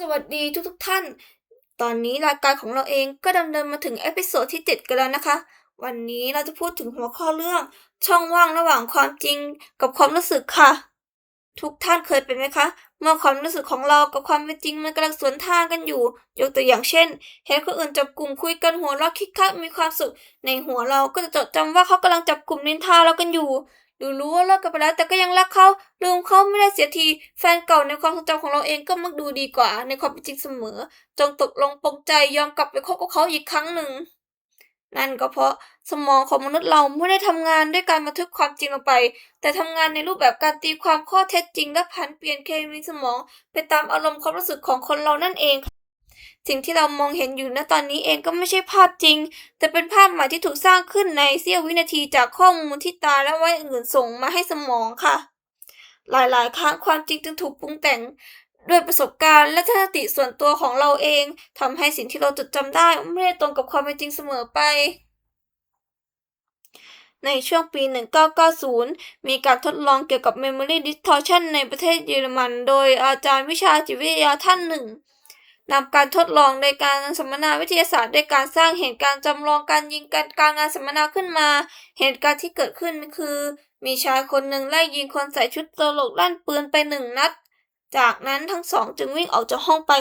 สวัสดีทุกทุกๆท่าน ตอนนี้รายการของเราเองก็ดำเนินมาถึงเอพิโซดที่ 7 กันแล้วนะคะ วันนี้เราจะพูดถึงหัวข้อเรื่อง ช่องว่างระหว่างความจริงกับความรู้สึกค่ะ ทุกท่านเคยเป็นไหมคะ เมื่อความรู้สึกของเรากับความเป็นจริงมันกำลังสวนทางกันอยู่ ยกตัวอย่างเช่น เห็นคนอื่นจับกลุ่มคุยกันหัวเราะคิกคักมีความสุข ในหัวเราก็จะจดจำว่าเขากำลังจับกลุ่มนินทาเรากันอยู่ หรือรู้ว่าเลิกกันไปแล้ว แต่ก็ยังรักเขาลืมเขาไม่ได้เสียที แฟนเก่าในความทรงจำของเราเองก็มักดูดีกว่า ในความเป็นจริงเสมอ จงตกลงปรงใจยอมกลับไปคบกับเขาอีกครั้งหนึ่ง นั่นก็เพราะสมองของมนุษย์เราไม่ได้ทำงานด้วยการบันทึกความจริงลงไป แต่ทำงานในรูปแบบการตีความข้อเท็จจริงและผันเปลี่ยนเคมีสมอง ไปตามอารมณ์ความรู้สึกของคนเรานั่นเอง สิ่งที่เรามองเห็นอยู่ณตอนนี้เองก็ไม่ใช่ภาพจริง แต่เป็นภาพใหม่ที่ถูกสร้างขึ้นในเสี้ยววินาทีจากข้อมูลที่ตาและไว้อื่นส่งมาให้สมองค่ะ หลายๆ ครั้งความจริงจึงถูกปรุงแต่งด้วยประสบการณ์และทัศนติส่วนตัวของเราเองทำให้สิ่งที่เราจดจำได้ไม่ได้ตรงกับความเป็นจริงเสมอไป ในช่วงปี 1990 มีการทดลองเกี่ยวกับ Memory Distortion ในประเทศเยอรมัน โดยอาจารย์วิชาจิตวิทยาท่านหนึ่ง นำการทดลองในการสัมมนาวิทยาศาสตร์ด้วยการสร้างเหตุการณ์จำลองการยิงกันกลางงานสัมมนาขึ้นมา เหตุการณ์ที่เกิดขึ้นคือ มีชายคนหนึ่งไล่ยิงคนใส่ชุดตลกลั่นปืนไปหนึ่งนัด จากนั้นทั้งสองจึงวิ่งออกจากห้องไป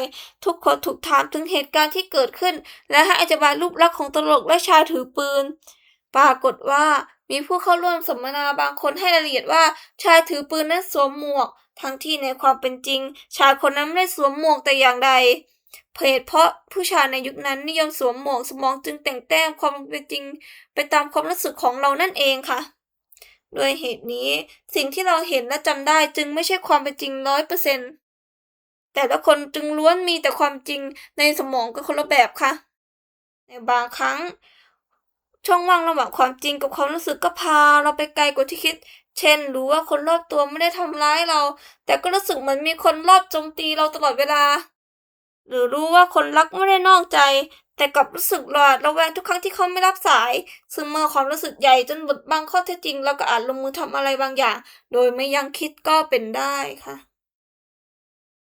ทุกคนถูกถามถึงเหตุการณ์ที่เกิดขึ้น และให้อธิบายรูปลักษณ์ของตลกและชายถือปืน ปรากฏว่ามีผู้เข้าร่วมสัมมนาบางคนให้รายละเอียดว่าชายถือปืนนั้นสวมหมวก ทั้งที่ในความเป็นจริง ชายคนนั้นไม่ได้สวมหมวกแต่อย่างใด เหตุเพราะผู้ชายในยุคนั้นนิยมสวมหมวกสมองจึงแต่งแต้มความเป็นจริง ไปตามความรู้สึกของเรานั่นเองค่ะด้วยเหตุนี้สิ่งที่เราเห็นและจำได้จึงไม่ใช่ความเป็นจริงร้อยเปอร์เซ็นต์แต่ละคนจึงล้วนมีแต่ความจริงในสมองกันคนละแบบค่ะ ในบางครั้ง ช่องว่างระหว่างความจริงกับความรู้สึกก็พาเราไปไกลกว่าที่คิด เช่น รู้ว่าคนรอบตัวไม่ได้ทำร้ายเรา แต่ก็รู้สึกเหมือนมีคนรอบโจมตีเราตลอดเวลา หรือรู้ว่าคนรักไม่ได้นอกใจ แต่กลับรู้สึกหวาดระแวงทุกครั้งที่เขาไม่รับสายซึ่งเมื่อความรู้สึกใหญ่จนบดบังข้อเท็จจริงเราก็อาจลงมือทำอะไรบางอย่าง โดยไม่ยังคิดก็เป็นได้ค่ะ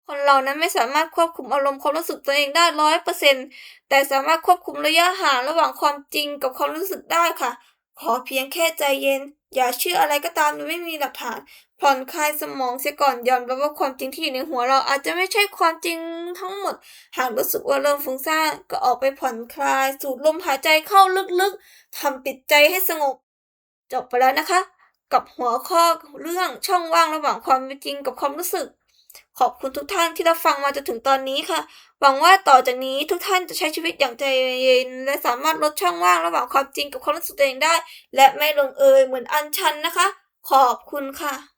คนเรานั้นไม่สามารถควบคุมอารมณ์ความรู้สึกตัวเองได้ร้อยเปอร์เซ็นแต่สามารถควบคุมระยะห่างระหว่างความจริงกับความรู้สึกได้ค่ะ ขอเพียงแค่ใจเย็น อย่าเชื่ออะไรก็ตามโดยไม่มีหลักฐาน ผ่อนคลายสมองเสียก่อนยอมรับว่าความจริงที่อยู่ในหัวเราอาจจะไม่ใช่ความจริงทั้งหมด หากรู้สึกว่าเริ่มฟุ้งซ่านก็ออกไปผ่อนคลาย สูดลมหายใจเข้าลึกๆทำปิดใจให้สงบ จบไปแล้วนะคะ กับหัวข้อเรื่องช่องว่างระหว่างความเป็นจริงกับความรู้สึก ขอบคุณทุกท่านที่รับฟังมาจนถึงตอนนี้ค่ะ หวังว่าต่อจากนี้ทุกท่านจะใช้ชีวิตอย่างใจเย็นและสามารถลดช่องว่างระหว่างความจริงกับความรู้สึกตัวเองได้ และไม่ลงเอยเหมือนอันชันนะคะ ขอบคุณค่ะ